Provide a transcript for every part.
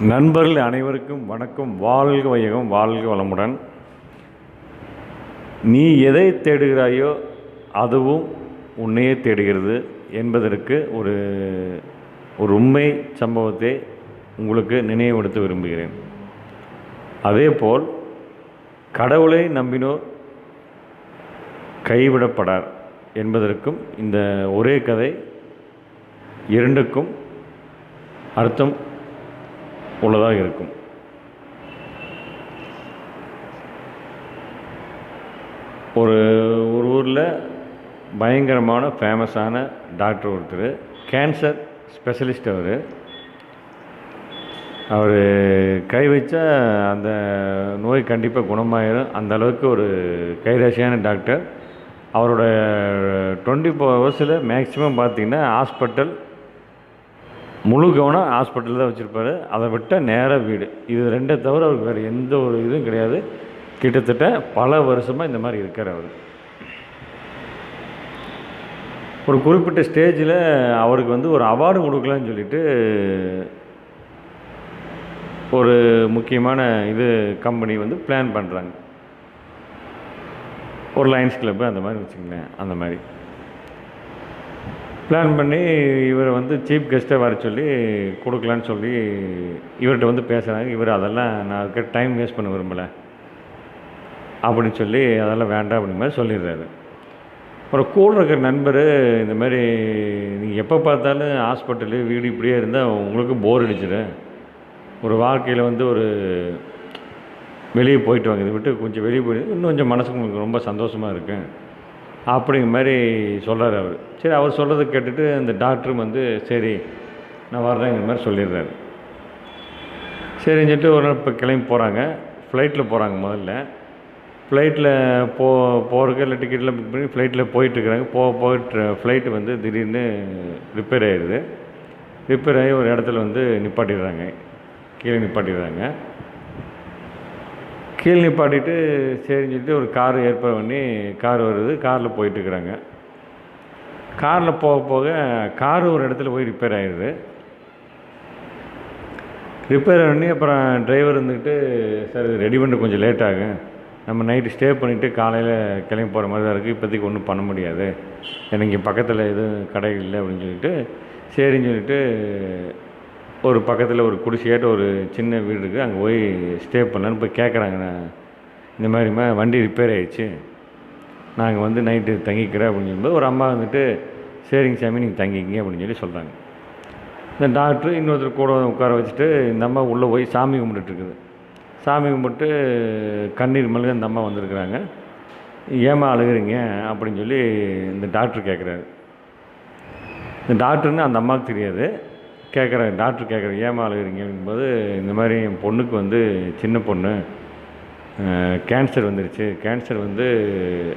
நண்பர்கள் அனைவருக்கும் வணக்கம். வாழ்க வையகம் வாழ்க வளமுடன். நீ எதை தேடுகிறாயோ அதுவும் உன்னையே தேடுகிறது என்பதற்கு ஒரு ஒரு உண்மை சம்பவத்தை உங்களுக்கு நினைவுபடுத்த விரும்புகிறேன். அதேபோல் கடவுளை நம்பினோர் கைவிடப்படார் என்பதற்கும் இந்த ஒரே கதை இரண்டுக்கும் அர்த்தம் உள்ளதாக இருக்கும். ஒரு ஒரு ஊரில் பயங்கரமான ஃபேமஸான டாக்டர் ஒருத்தர் கேன்சர் ஸ்பெஷலிஸ்ட் அவர். அவர் கை வச்சா அந்த நோய் கண்டிப்பாக குணமாயிரும். அந்த அளவுக்கு ஒரு கைராசியான டாக்டர் அவரோட டுவெண்ட்டி ஃபோர் ஹவர்ஸில் மேக்ஸிமம் பார்த்திங்கன்னா ஹாஸ்பிட்டல் முழு கவனம் ஹாஸ்பிட்டலில் தான் வச்சுருப்பாரு. அதை விட்டால் நேராக வீடு. இது ரெண்டை தவிர அவருக்கு வேறு எந்த ஒரு இதுவும் கிடையாது. கிட்டத்தட்ட பல வருஷமாக இந்த மாதிரி இருக்கார் அவர். ஒரு குறிப்பிட்ட ஸ்டேஜில் அவருக்கு வந்து ஒரு அவார்டு கொடுக்கலான்னு சொல்லிட்டு ஒரு முக்கியமான இது கம்பெனி வந்து பிளான் பண்ணுறாங்க. ஒரு லயன்ஸ் கிளப்பு அந்த மாதிரி வச்சுங்களேன் அந்த மாதிரி. பிளான் பண்ணி இவரை வந்து சீஃப் கெஸ்ட்டாக வர சொல்லி கொடுக்கலான்னு சொல்லி இவர்கிட்ட வந்து பேசுகிறாங்க இவர் அதெல்லாம் நான் டைம் வேஸ்ட் பண்ண விரும்பலை. அப்படின்னு சொல்லி அதெல்லாம் வேண்டாம் அப்படிங்கிற மாதிரி சொல்லிடுறாரு. அப்புறம் கூட இருக்கிற நண்பர் இந்த மாதிரி நீங்கள் எப்போ பார்த்தாலும் ஹாஸ்பிட்டலு வீடு இப்படியே இருந்தால் உங்களுக்கு போர் அடிச்சிடும் ஒரு வாழ்க்கையில் வந்து ஒரு வெளியே போயிட்டு வாங்க. இதை விட்டு கொஞ்சம் வெளியே போய் இன்னும் கொஞ்சம் மனசுக்கு உங்களுக்கு ரொம்ப சந்தோஷமாக இருக்கும். அப்படிங்கிற மாதிரி சொல்கிறார் அவர். சரி அவர் சொல்கிறத கேட்டுட்டு அந்த டாக்டரும் வந்து சரி நான் வர்றேங்கிற மாதிரி சொல்லிடுறாரு. சரின்னு சொல்லிட்டு ஒரு நாள் இப்போ கிளம்பி போகிறாங்க ஃப்ளைட்டில் போகிறாங்க முதல்ல. ஃப்ளைட்டில் போ போகிறதுக்கு இல்லை டிக்கெட்லாம் புக் பண்ணி ஃப்ளைட்டில் போயிட்டுருக்குறாங்க போக போயிட்டு ஃப்ளைட்டு வந்து திடீர்னு ரிப்பேர் ஆகிடுது ரிப்பேர் ஆகி ஒரு இடத்துல வந்து நிப்பாட்டிடுறாங்க. கீழே நிப்பாட்டிடுறாங்க. கீழே நிப்பாட்டிட்டு சரின்னு சொல்லிட்டு ஒரு கார் ஏற்பாடு பண்ணி கார் வருது. காரில் போயிட்டுருக்குறாங்க. காரில் போக போக கார் ஒரு இடத்துல போய் ரிப்பேர் ஆகிடுது ரிப்பேர் பண்ணி அப்புறம் டிரைவர் இருந்துக்கிட்டு சார் இது ரெடி பண்ணிட்டு கொஞ்சம் லேட் ஆகும் நம்ம நைட்டு ஸ்டே பண்ணிவிட்டு காலையில் கிளம்பி போகிற மாதிரி தான் இருக்குது இப்போதைக்கு ஒன்றும் பண்ண முடியாது. எனக்கு பக்கத்தில் எதுவும் கடை இல்லை. அப்படின்னு சொல்லிட்டு சரின்னு சொல்லிட்டு ஒரு பக்கத்தில் ஒரு குடிசையாட்ட ஒரு சின்ன வீடு இருக்குது அங்கே போய் ஸ்டே பண்ணலான்னு போய் கேட்குறாங்க இந்த மாதிரிம்மா வண்டி ரிப்பேர் ஆகிடுச்சு நாங்கள் வந்து நைட்டு தங்கிக்கிறேன் அப்படின்னு சொல்லும்போது ஒரு அம்மா வந்துட்டு சரிங்க சாமி நீங்கள் தங்கிக்கிங்க அப்படின்னு சொல்லி சொல்கிறாங்க இந்த டாக்டர் இன்னொருத்தர் கூட உட்கார வச்சுட்டு இந்த அம்மா உள்ளே போய் சாமி கும்பிட்டுருக்குது சாமி கும்பிட்டு கண்ணீர் மல்க இந்த அம்மா வந்திருக்குறாங்க. ஏமா அழுகுறீங்க? அப்படின்னு சொல்லி இந்த டாக்டர் கேட்குறாரு இந்த டாக்டர்னு அந்த அம்மாவுக்கு தெரியாது. கேட்குறாரு டாக்டர் கேட்குறாரு ஏமா அழுகுறீங்க? இந்த மாதிரி என் பொண்ணுக்கு வந்து சின்ன பொண்ணு கேன்சர் வந்துருச்சு. கேன்சர் வந்து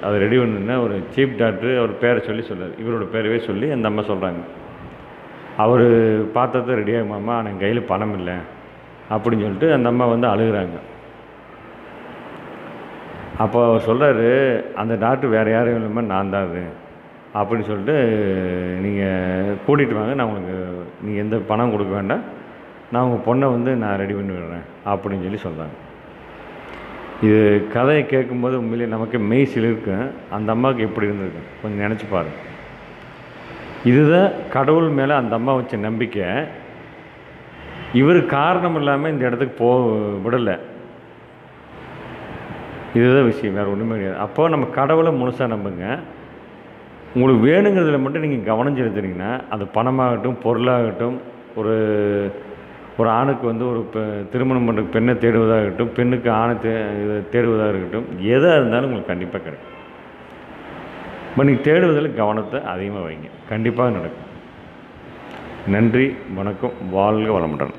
அதை ரெடி பண்ணுன்னா ஒரு சீப் டாக்டர் அவர் பேரை சொல்லி சொல்லார் இவரோட பேரவே சொல்லி அந்த அம்மா சொல்கிறாங்க அவர் பார்த்தது ரெடி ஆகுமாம்மா ஆனால் என் கையில் பணம் இல்லை. அப்படின்னு சொல்லிட்டு அந்த அம்மா வந்து அழுகுறாங்க. அப்போ அவர் சொல்கிறாரு அந்த டாக்டர் வேறு யாரும் இல்லாமல் நான் தான் அது. அப்படின்னு சொல்லிட்டு நீங்கள் கூட்டிகிட்டு வாங்க நான் உங்களுக்கு நீங்கள் எந்த பணம் கொடுக்க வேண்டாம். நான் உங்கள் பொண்ணை வந்து நான் ரெடி பண்ணி விடுறேன் அப்படின்னு சொல்லி சொல்கிறாங்க இது கதையை கேட்கும்போது உண்மையிலேயே நமக்கு மெய் சிலிருக்கும் அந்த அம்மாவுக்கு எப்படி இருந்திருக்கு? கொஞ்சம் நினச்சி பாருங்கள் இதுதான் கடவுள் மேலே அந்த அம்மா வச்ச நம்பிக்கை. இவர் காரணம் இல்லாமல் இந்த இடத்துக்கு போ விடலை. இதுதான் விஷயம் வேறு ஒன்றுமே கிடையாது. அப்போது நம்ம கடவுளை முழுசாக நம்புங்க. உங்களுக்கு வேணுங்கிறதுல மட்டும் நீங்கள் கவனம் செலுத்துனீங்கன்னா அது பணமாகட்டும் பொருளாகட்டும் ஒரு ஒரு ஆணுக்கு வந்து ஒரு பெ திருமணம் பண்ணுற பெண்ணை தேடுவதாகட்டும் பெண்ணுக்கு ஆணை தே இதை தேடுவதாக இருக்கட்டும் எதாக இருந்தாலும் உங்களுக்கு கண்டிப்பாக கிடைக்கும். இப்போ நீங்கள் தேடுவதில் கவனத்தை அதிகமாக வைங்க. கண்டிப்பாக நடக்கும். நன்றி வணக்கம் வாழ்க வளமுடன்.